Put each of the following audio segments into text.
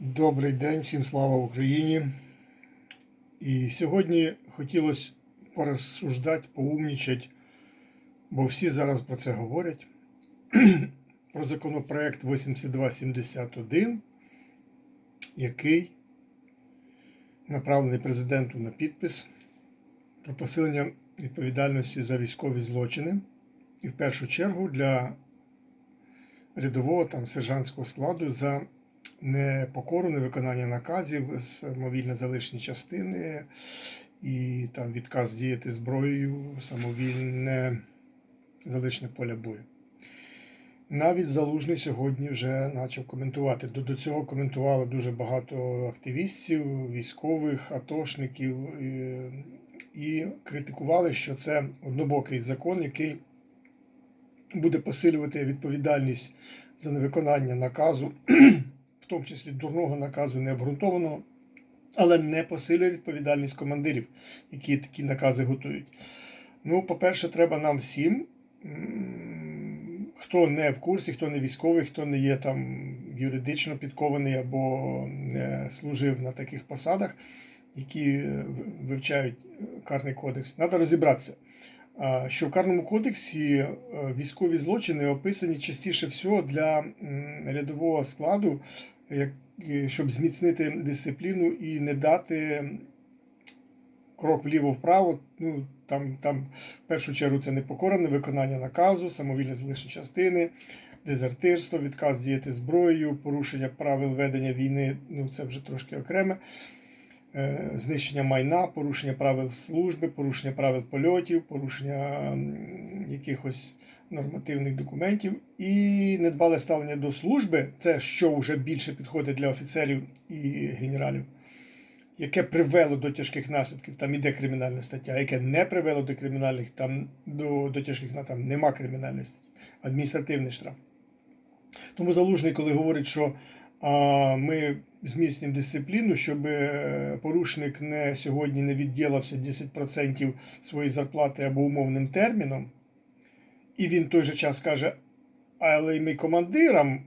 Добрий день, всім слава Україні. І сьогодні хотілося порозсуждати, поумнічати, бо всі зараз про це говорять. Про законопроект 8271, який направлений президенту на підпис про посилення відповідальності за військові злочини. І в першу чергу для рядового там сержантського складу за непокору, невиконання наказів, самовільне залишні частини і там відказ діяти зброєю, самовільне залишне поля бою. Навіть залужний сьогодні вже почав коментувати. До, цього коментувало дуже багато активістів, військових, атошників і критикували, що це однобокий закон, який буде посилювати відповідальність за невиконання наказу, в тому числі дурного наказу необґрунтованого, але не посилює відповідальність командирів, які такі накази готують. Ну, по-перше, треба нам всім, хто не в курсі, хто не військовий, хто не є там юридично підкований або не служив на таких посадах, які е, вивчають е, карний кодекс, треба розібратися. Що в карному кодексі е, військові злочини описані частіше всього для рядового складу, щоб зміцнити дисципліну і не дати крок вліво-вправо. Ну, там, там в першу чергу це непокора, невиконання наказу, самовільне залишення частини, дезертирство, відказ діяти зброєю, порушення правил ведення війни, ну це вже трошки окреме. е, Знищення майна, порушення правил служби, порушення правил польотів, порушення якихось нормативних документів і недбале ставлення до служби, це що вже більше підходить для офіцерів і генералів, яке привело до тяжких наслідків, там іде кримінальна стаття, яке не привело до кримінальних, там до, до тяжких там нема кримінальної статті, адміністративний штраф. Тому залужний, коли говорить, що а, ми зміцнюємо дисципліну, щоб е, порушник не сьогодні не відділився 10% своєї зарплати або умовним терміном, і він той же час каже, але й ми командирам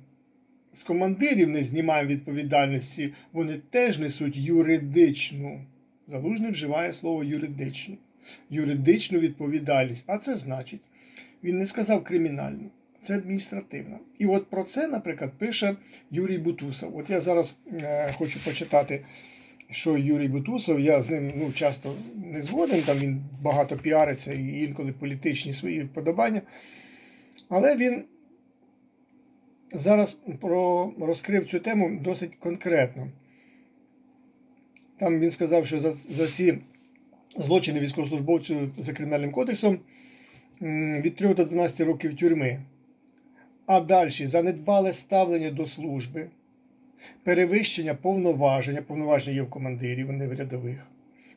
з командирів не знімаємо відповідальності, вони теж несуть юридичну. Залужний вживає слово юридичну. Юридичну відповідальність. А це значить, він не сказав кримінальну, це адміністративна. І от про це, наприклад, пише Юрій Бутусов. От я зараз е, хочу почитати, що Юрій Бутусов, я з ним ну, часто не згоден, там він багато піариться і інколи політичні свої вподобання. Але він зараз про, розкрив цю тему досить конкретно. Там він сказав, що за, за ці злочини військовослужбовцю за кримінальним кодексом від 3 до 12 років тюрми. А далі занедбале ставлення до служби, перевищення повноваження, повноваження є в командирів, вони в рядових,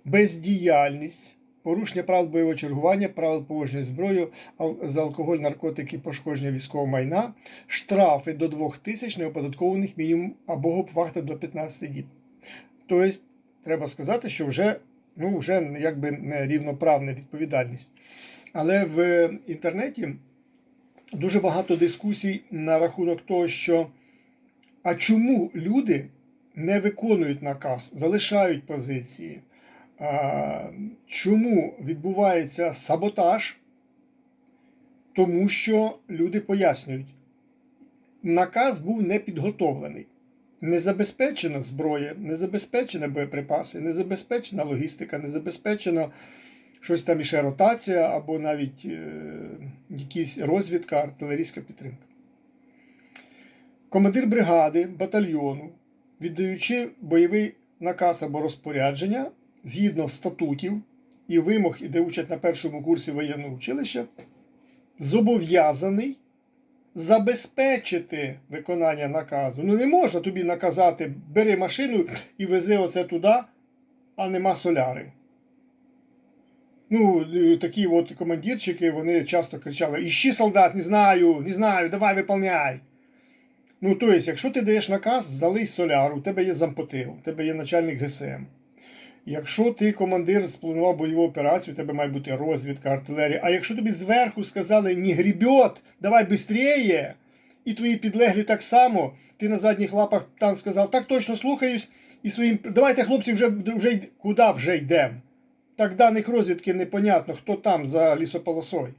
бездіяльність, порушення правил бойового чергування, правил поводження з зброєю, ал- за алкоголь, наркотики, пошкодження військового майна, штрафи до 2 тисяч неоподаткованих мінімум або гопвахта до 15 діб. Тобто, треба сказати, що вже, ну, вже якби не рівноправна відповідальність. Але в інтернеті дуже багато дискусій на рахунок того, що а чому люди не виконують наказ, залишають позиції? Чому відбувається саботаж? Тому що люди пояснюють, наказ був не підготовлений. Не забезпечена зброя, не забезпечені боєприпаси, не забезпечена логістика, не забезпечено щось там іще ротація або навіть е, якісь розвідка, артилерійська підтримка. Командир бригади, батальйону, віддаючи бойовий наказ або розпорядження згідно статутів і вимог, де учать на першому курсі воєнного училища, зобов'язаний забезпечити виконання наказу. Ну не можна тобі наказати, бери машину і вези оце туди, а нема соляри. Ну, е, такі от командирчики, вони часто кричали: Іщи солдат, не знаю, не знаю, давай виповняй. Ну, тобто, якщо ти даєш наказ, залий соляру, у тебе є зампотил, у тебе є начальник ГСМ. Якщо ти командир спланував бойову операцію, у тебе має бути розвідка, артилерія. А якщо тобі зверху сказали не грібет, давай швидше, І твої підлеглі так само. Ти на задніх лапах там сказав, так точно слухаюсь. І своїм. Давайте, хлопці, вже, вже куди вже йдемо? Так даних розвідки непонятно, хто там за лісополосою.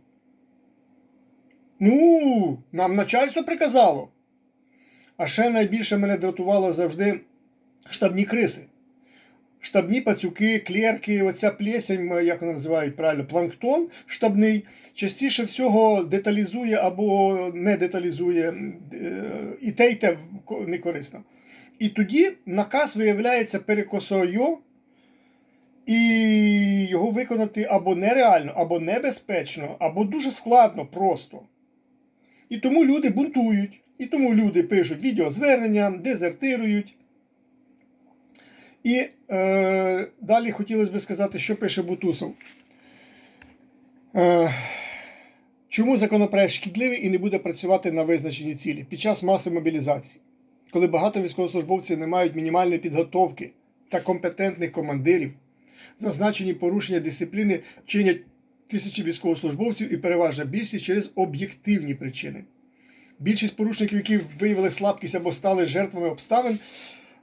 Ну, нам начальство приказало. А ще найбільше мене дратувало завжди штабні криси. Штабні пацюки, клерки, оця плесень, як вона називають правильно, планктон штабний, частіше всього деталізує або не деталізує, е, і те, і те не корисно. І тоді наказ виявляється перекосою, і його виконати або нереально, або небезпечно, або дуже складно просто. І тому люди бунтують, і тому люди пишуть відеозвернення, дезертирують. І е, далі хотілося б сказати, що пише Бутусов. Е, чому законопроект шкідливий і не буде працювати на визначені цілі під час маси мобілізації, коли багато військовослужбовців не мають мінімальної підготовки та компетентних командирів, зазначені порушення дисципліни чинять тисячі військовослужбовців і переважна більшість через об'єктивні причини. Більшість порушників, які виявили слабкість або стали жертвами обставин,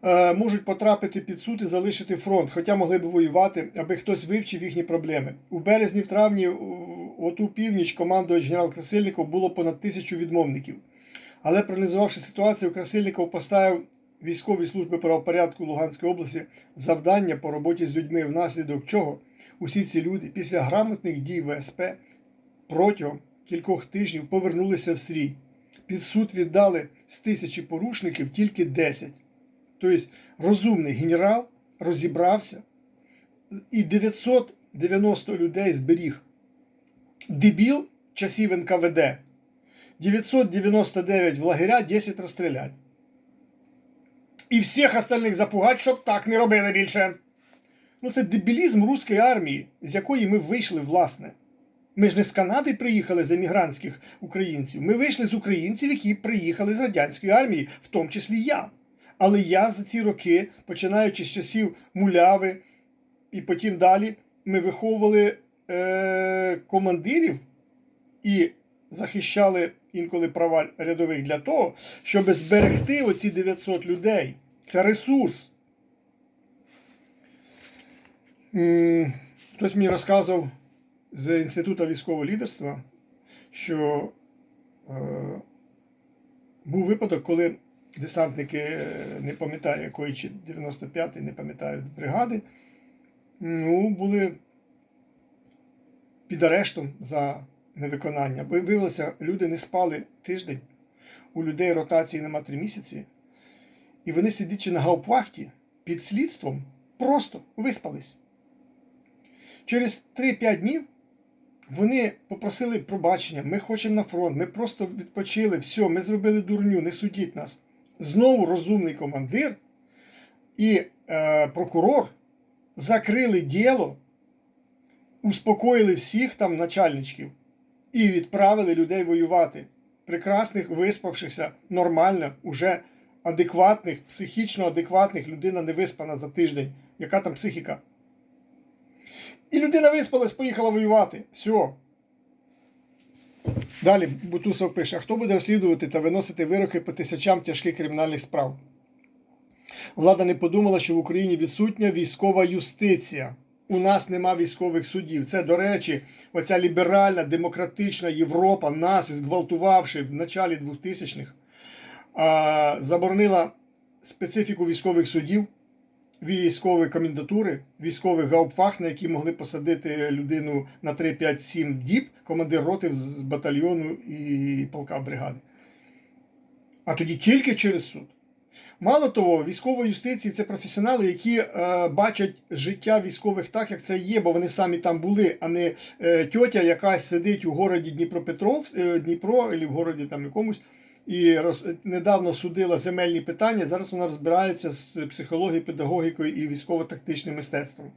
е, можуть потрапити під суд і залишити фронт, хоча могли б воювати, аби хтось вивчив їхні проблеми. У березні, в травні, оту північ командувач генерал Красильников було понад тисячу відмовників. Але проаналізувавши ситуацію, Красильников поставив військовій служби правопорядку Луганської області завдання по роботі з людьми, внаслідок чого усі ці люди після грамотних дій ВСП протягом кількох тижнів повернулися в стрій. Під суд віддали з тисячі порушників тільки 10. Тобто розумний генерал розібрався і 990 людей зберіг. Дебіл часів НКВД. 999 в лагеря, 10 розстрілять. І всіх остальних запугать, щоб так не робили більше. Ну, це дебілізм руської армії, з якої ми вийшли, власне. Ми ж не з Канади приїхали з емігрантських українців. Ми вийшли з українців, які приїхали з радянської армії, в тому числі я. Але я за ці роки, починаючи з часів муляви і потім далі, ми виховували е- командирів і захищали інколи права рядових для того, щоб зберегти оці 900 людей. Це ресурс. Хтось мені розказував з Інституту військового лідерства, що е, був випадок, коли десантники, е, не пам'ятаю якої чи 95-ї, не пам'ятаю бригади, ну, були під арештом за невиконання. Бо виявилося, люди не спали тиждень, у людей ротації нема три місяці, і вони, сидячи на гаупвахті під слідством, просто виспались. Через 3-5 днів вони попросили пробачення, ми хочемо на фронт, ми просто відпочили, все, ми зробили дурню, не судіть нас. Знову розумний командир і е, прокурор закрили діло, успокоїли всіх там начальничків і відправили людей воювати. Прекрасних, виспавшихся, нормально, уже адекватних, психічно адекватних, людина не виспана за тиждень. Яка там психіка? І людина виспалась, поїхала воювати. Все. Далі Бутусов пише: хто буде розслідувати та виносити вироки по тисячам тяжких кримінальних справ? Влада не подумала, що в Україні відсутня військова юстиція. У нас нема військових судів. Це, до речі, оця ліберальна демократична Європа, нас, зґвалтувавши в началі 2000-х, заборонила специфіку військових судів, військової комендатури, військових гаупфах, на які могли посадити людину на 3-5-7 діб, командир роти з батальйону і полка бригади. А тоді тільки через суд. Мало того, військова юстиція це професіонали, які е, бачать життя військових так, як це є, бо вони самі там були, а не е, тьотя, яка сидить у городі Дніпропетров, е, Дніпро, або в городі там якомусь, і роз, недавно судила земельні питання. Зараз вона розбирається з психологією, педагогікою і військово-тактичним мистецтвом.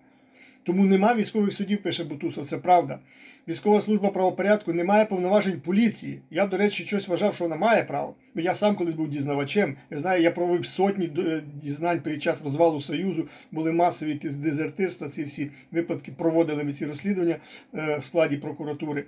Тому нема військових судів, пише Бутусов, це правда. Військова служба правопорядку не має повноважень поліції. Я, до речі, щось вважав, що вона має право. Я сам колись був дізнавачем. Я знаю, я провів сотні е, дізнань під час розвалу Союзу, були масові дезертирства, ці всі випадки проводили ми ці розслідування е, в складі прокуратури.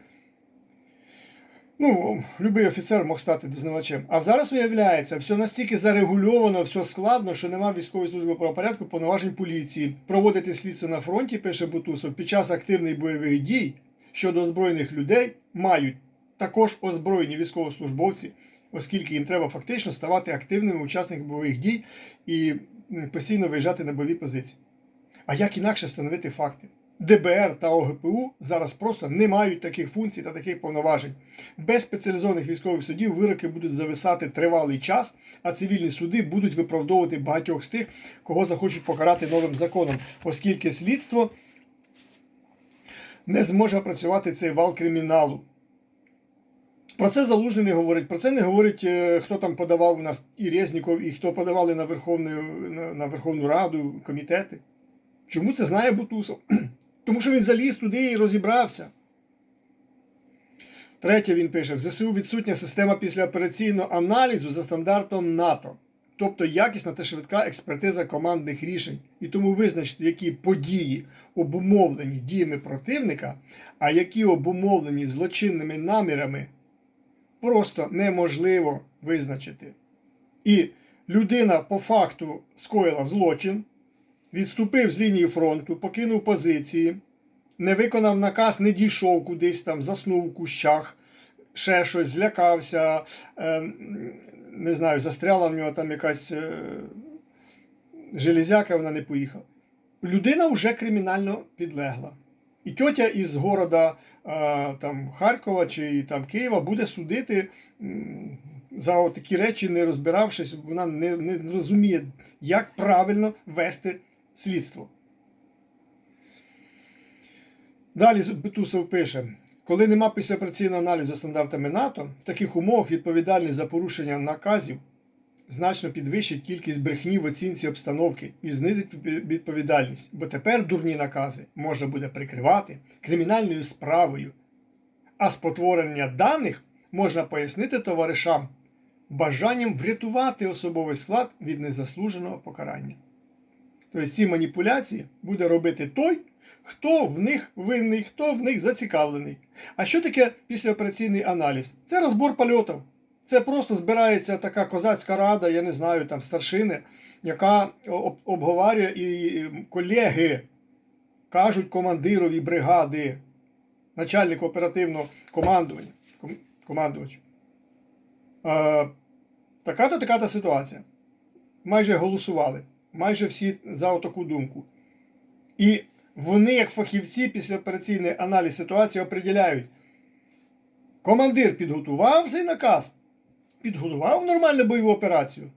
Ну, любий офіцер мог стати дознавачем. А зараз виявляється, все настільки зарегульовано, все складно, що нема військової служби правопорядку повноважень поліції. Проводити слідство на фронті, пише Бутусов, під час активних бойових дій щодо озброєних людей мають також озброєні військовослужбовці, оскільки їм треба фактично ставати активними учасниками бойових дій і постійно виїжджати на бойові позиції. А як інакше встановити факти? ДБР та ОГПУ зараз просто не мають таких функцій та таких повноважень. Без спеціалізованих військових судів вироки будуть зависати тривалий час, а цивільні суди будуть виправдовувати багатьох з тих, кого захочуть покарати новим законом, оскільки слідство не зможе працювати цей вал криміналу. Про це Залужний не говорить. Про це не говорить, е, хто там подавав у нас і Резніков, і хто подавали на Верховну, на, на Верховну Раду комітети. Чому це знає Бутусов? Тому що він заліз туди і розібрався. Третє він пише: в ЗСУ відсутня система післяопераційного аналізу за стандартом НАТО, тобто якісна та швидка експертиза командних рішень. І тому визначити, які події обумовлені діями противника, а які обумовлені злочинними намірами, просто неможливо визначити. І людина по факту скоїла злочин відступив з лінії фронту, покинув позиції, не виконав наказ, не дійшов кудись там, заснув у кущах, ще щось, злякався, е, не знаю, застряла в нього там якась е, железяка, вона не поїхала. Людина вже кримінально підлегла. І тьотя із города е, там, Харкова чи там, Києва буде судити за такі речі, не розбиравшись, вона не, не розуміє, як правильно вести слідство. Далі Бетусов пише: коли нема післяопераційного аналізу стандартами НАТО, в таких умовах відповідальність за порушення наказів значно підвищить кількість брехні в оцінці обстановки і знизить відповідальність, бо тепер дурні накази можна буде прикривати кримінальною справою, а спотворення даних можна пояснити товаришам бажанням врятувати особовий склад від незаслуженого покарання. Тобто ці маніпуляції буде робити той, хто в них винний, хто в них зацікавлений. А що таке післяопераційний аналіз? Це розбор польотів. Це просто збирається така козацька рада, я не знаю, там старшини, яка об- обговорює і колеги кажуть командирові бригади, начальнику оперативного командування, ком- командувачу. Е, така-то така-то ситуація. Майже голосували майже всі за таку думку. І вони, як фахівці, післяопераційний аналіз ситуації определяють. Командир підготував цей наказ, підготував нормальну бойову операцію.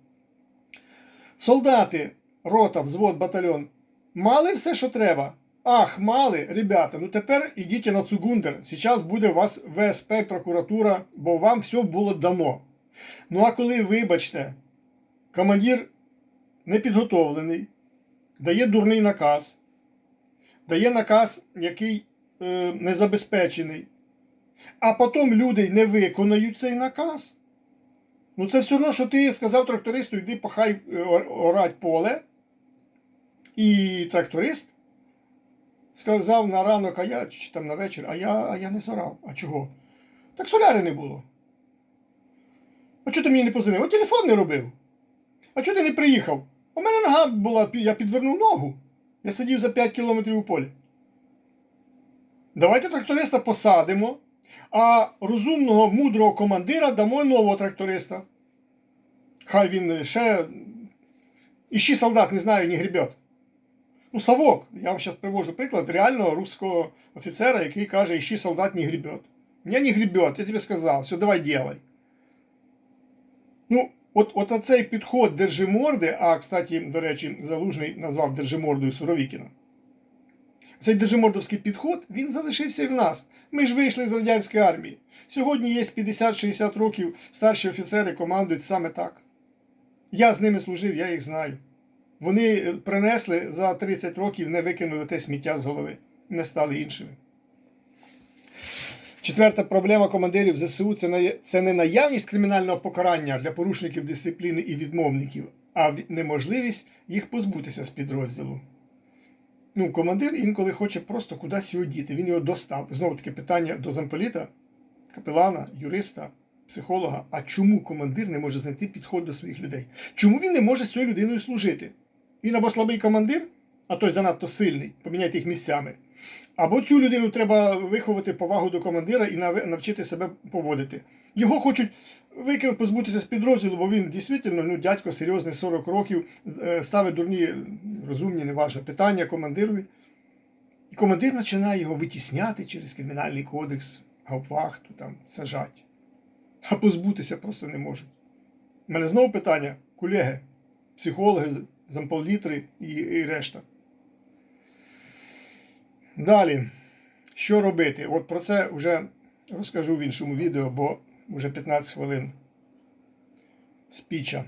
Солдати, рота, взвод, батальйон мали все, що треба. Ах, мали, ребята, ну тепер ідіть на Цугундер. Зараз буде у вас ВСП, прокуратура, бо вам все було дано. Ну а коли, вибачте, командир непідготовлений, дає дурний наказ, дає наказ, який е, не забезпечений, а потім люди не виконають цей наказ. Ну це все одно, що ти сказав трактористу, йди пахай е, орать поле. І тракторист сказав на ранок, а я чи там на вечір, а я, а я не зорав. А чого? Так соляри не було. А чого ти мені не позвонив? А телефон не робив. А чого ти не приїхав? У мене нога була, я підвернув ногу. Я сидів за 5 кілометрів у полі. Давайте тракториста посадимо, а розумного, мудрого командира дамо нового тракториста. Хай він ще. Іщи солдат, не знаю, не гребет. Ну, Савок, я вам зараз привожу приклад реального русского офіцера, який каже, іщи солдат не гребет. Меня не гребет, я тебе сказав, все, давай делай. Ну, От, от оцей підход держиморди, а, кстати, до речі, Залужний назвав держимордою Суровікіна. Цей держимордовський підход він залишився і в нас. Ми ж вийшли з радянської армії. Сьогодні є 50-60 років старші офіцери командують саме так. Я з ними служив, я їх знаю. Вони принесли за 30 років, не викинули те сміття з голови, не стали іншими. Четверта проблема командирів ЗСУ це не, наявність кримінального покарання для порушників дисципліни і відмовників, а неможливість їх позбутися з підрозділу. Ну, Командир інколи хоче просто кудись його діти. Він його достав. Знову таки питання до замполіта. капелана, юриста, психолога. А чому командир не може знайти підход до своїх людей? Чому він не може з цією людиною служити? Він або слабий командир, а той занадто сильний, поміняйте їх місцями. Або цю людину треба виховати повагу до командира і навчити себе поводити. Його хочуть викинути, позбутися з підрозділу, бо він дійсно ну, дядько серйозний 40 років, е, ставить дурні, розумні, неважно, питання командирові. І командир починає його витісняти через кримінальний кодекс, гауптвахту, там, сажати. А позбутися просто не можуть. У мене знову питання, колеги, психологи, замполітри і, і решта. Далі, що робити? От про це вже розкажу в іншому відео, бо вже 15 хвилин спіча.